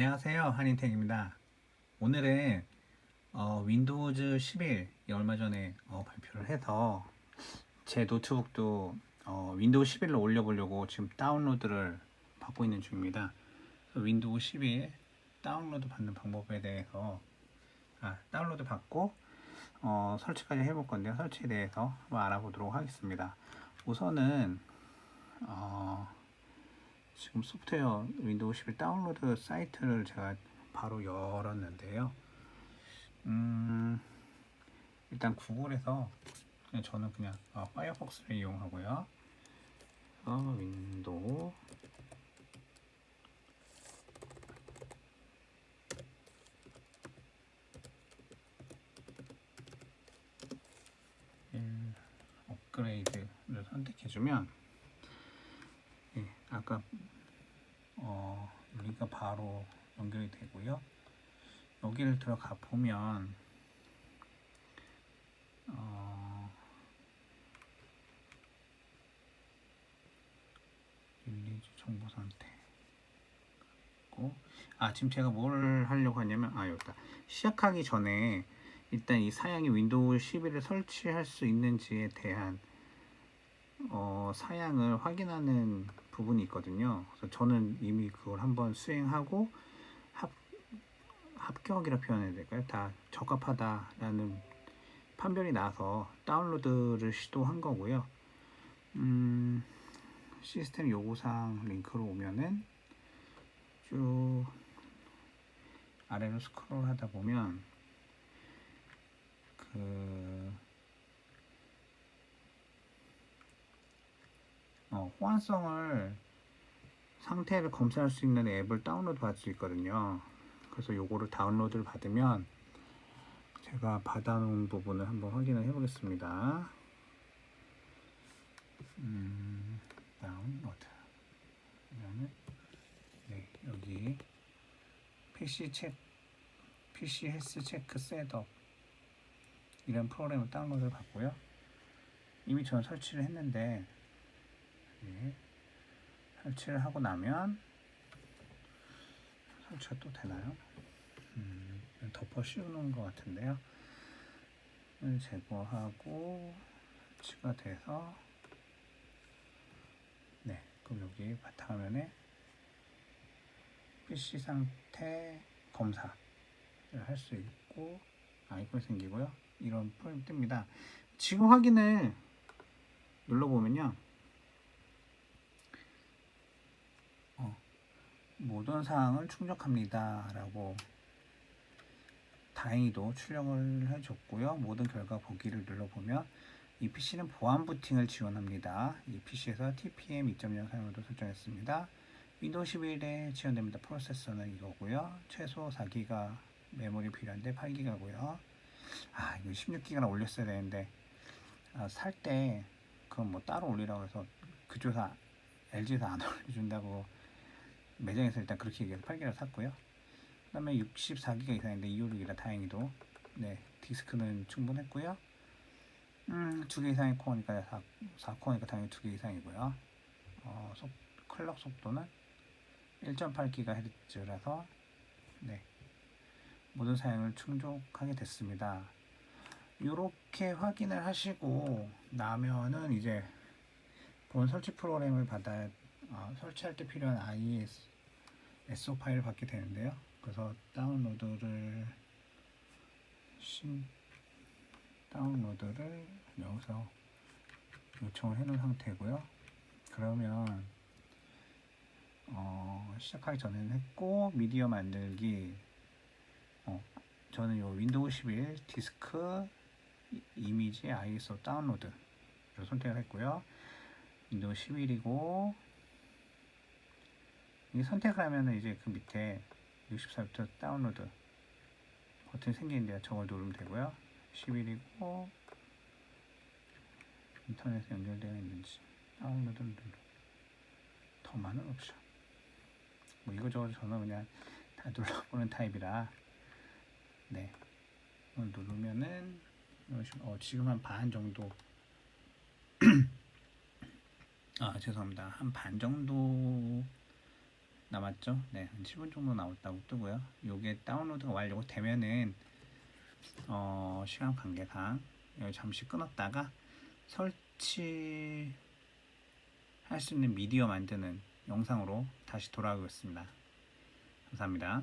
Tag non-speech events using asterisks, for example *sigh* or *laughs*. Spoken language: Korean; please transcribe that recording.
안녕하세요. 한인택입니다. 오늘은 어, 윈도우즈 11 얼마 전에 어, 발표를 해서 제 노트북도 어, 윈도우 11로 올려보려고 지금 다운로드를 받고 있는 중입니다. 윈도우 11 다운로드 받는 방법에 대해서 아, 다운로드 받고 어, 설치까지 해볼 건데요. 설치에 대해서 한번 알아보도록 하겠습니다. 우선은 어, 지금 소프트웨어 윈도우 11 다운로드 사이트를 제가 바로 열었는데요. 음, 일단 구글에서 그냥 저는 그냥 어, 파이어폭스를 이용하고요. 어, 윈도우 일 업그레이드를 선택해주면 예, 아까 어, 여기가 바로 연결이 되고요. 여기를 들어가 보면 어, 릴리즈 정보 상태 아 지금 제가 뭘 하려고 하냐면 아 여기다 시작하기 전에 일단 이 사양이 윈도우 11을 설치할 수 있는지에 대한 어, 사양을 확인하는 부분이 있거든요. 그래서 저는 이미 그걸 한번 수행하고 합, 합격이라 표현해야 될까요? 다 적합하다라는 판별이 나서 다운로드를 시도한 거고요. 음, 시스템 요구사항 링크로 오면은 쭉 아래로 스크롤 하다 보면 어, 호환성을 상태를 검사할 수 있는 앱을 다운로드 받을 수 있거든요. 그래서 요거를 다운로드를 받으면 제가 받아놓은 부분을 한번 확인을 해보겠습니다. 음, 다운로드. 그러면 네, 여기 PC 체 PC 헬스 체크 셋업 이런 프로그램을 다운로드를 받고요. 이미 저는 설치를 했는데 네. 설치를 하고 나면 설치가 또 되나요? 음, 덮어 씌우는 것 같은데요. 을 제거하고 설치가 돼서 네, 그럼 여기 바탕화면에 PC 상태 검사를 할 수 있고 아이콘이 생기고요. 이런 프로그램 뜹니다. 지금 확인을 눌러보면요. 모든 사항을 충족합니다. 라고 다행히도 출력을 해줬고요. 모든 결과 보기를 눌러보면 이 PC는 보안 부팅을 지원합니다. 이 PC에서 TPM 2.0 사용도 설정했습니다. 윈도우 11에 지원됩니다. 프로세서는 이거고요. 최소 4기가 메모리 필요한데 8기가고요. 아 이거 16기가나 올렸어야 되는데 아, 살 때 그건 뭐 따로 올리라고 해서 그쪽에서 LG에서 안 *laughs* 올려준다고 매장에서 일단 그렇게 얘기해서 8개를 샀고요. 그 다음에 64기가 이상인데 256이라 다행히도 네 디스크는 충분했고요. 음, 2개 이상의 코어니까 4, 4코어니까 당연히 2개 이상이고요. 어, 속, 클럭 속도는 1.8GHz라서 네 모든 사양을 충족하게 됐습니다. 이렇게 확인을 하시고 나면은 이제 본 설치 프로그램을 받아 어, 설치할 때 필요한 IS SO 파일을 받게 되는데요. 그래서 다운로드를 신 다운로드를 여기서 요청을 해놓은 상태고요. 그러면 어, 시작하기 전에는 했고 미디어 만들기 어, 저는 요 윈도우 11 디스크 이- 이미지 ISO 다운로드를 선택을 했고요. 윈도우 11이고 이 선택을 하면은 이제 그 밑에 64부터 다운로드 버튼이 생기는데요. 저걸 누르면 되고요. 11이고 인터넷에 연결되어 있는지 다운로드를 누르 더 많은 옵션. 뭐 이거저거 저는 그냥 다 눌러보는 타입이라. 네. 누르면은 어, 지금 한 반 정도. *clears throat* 아 죄송합니다. 한 반 정도 남았죠? 네, 한 7분 정도 남았다고 뜨고요. 요게 다운로드가 완료가 되면은 어, 시간 관계상 잠시 끊었다가 설치 할 수 있는 미디어 만드는 영상으로 다시 돌아오겠습니다. 감사합니다.